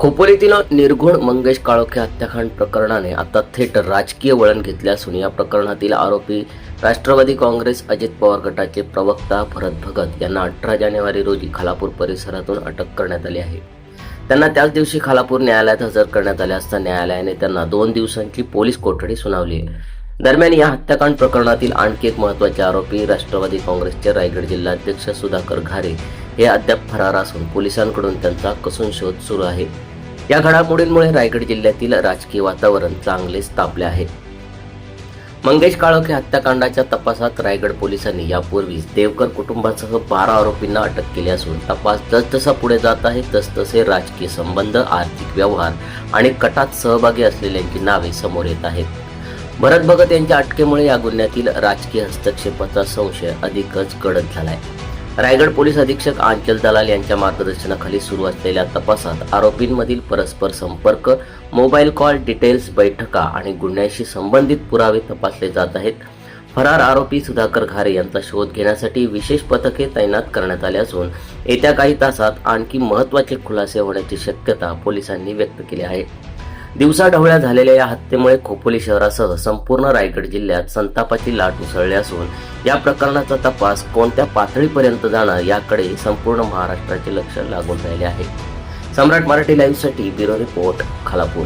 खोपोलीतील निर्घुण मंगेश काळोखे हत्याकांड प्रकरणाने आता थेट राजकीय वळण घेतले असून या प्रकरणातील आरोपी राष्ट्रवादी काँग्रेस अजित पवार गटाचे प्रवक्ता भरत भगत यांना अठरा जानेवारी रोजी खालापूर परिसरातून अटक करण्यात आली आहे. त्यांना त्याच दिवशी खालापूर न्यायालयात हजर करण्यात आले असता न्यायालयाने त्यांना दोन दिवसांची पोलीस कोठडी सुनावली आहे. दरम्यान या हत्याकांड प्रकरणातील आणखी एक महत्त्वाचे आरोपी राष्ट्रवादी काँग्रेसचे रायगड जिल्हाध्यक्ष सुधाकर घारे हे अद्याप फरार असून पोलिसांकडून त्यांचा कसून शोध सुरू आहे. या घडामोडींमुळे रायगड जिल्ह्यातील राजकीय वातावरण चांगलेच तापले आहे. मंगेश काळोखे हत्याकांडाच्या तपासात रायगड पोलिसांनी यापूर्वीच देवकर कुटुंबासह बारा आरोपींना अटक केली असून तपास जसजसा पुढे जात आहे तसतसे राजकीय संबंध आर्थिक व्यवहार आणि कटात सहभागी असलेल्यांची नावे समोर येत आहेत. भरत भगत यांच्या अटकेमुळे या गुन्ह्यातील राजकीय हस्तक्षेपाचा संशय अधिकच गडद झालाय. रायगड पोलीस अधीक्षक आंचल दलाल यांच्या मार्गदर्शनाखाली सुरू असलेल्या तपासात आरोपींमधील परस्पर संपर्क मोबाईल कॉल डिटेल्स बैठका आणि गुन्ह्याशी संबंधित पुरावे तपासले जात आहेत. फरार आरोपी सुधाकर घारे यांचा शोध घेण्यासाठी विशेष पथके तैनात करण्यात आले असून येत्या काही तासात आणखी महत्त्वाचे खुलासे होण्याची शक्यता पोलिसांनी व्यक्त केली आहे. दिवसाढवळ्या झालेल्या या हत्येमुळे खोपोली शहरासह संपूर्ण रायगड जिल्ह्यात संतापाची लाट उसळली असून या प्रकरणाचा तपास कोणत्या पातळीपर्यंत जाणार याकडे संपूर्ण महाराष्ट्राचे लक्ष लागून राहिले आहे. सम्राट मराठी लाईव्हसाठी ब्युरो रिपोर्ट खालापूर.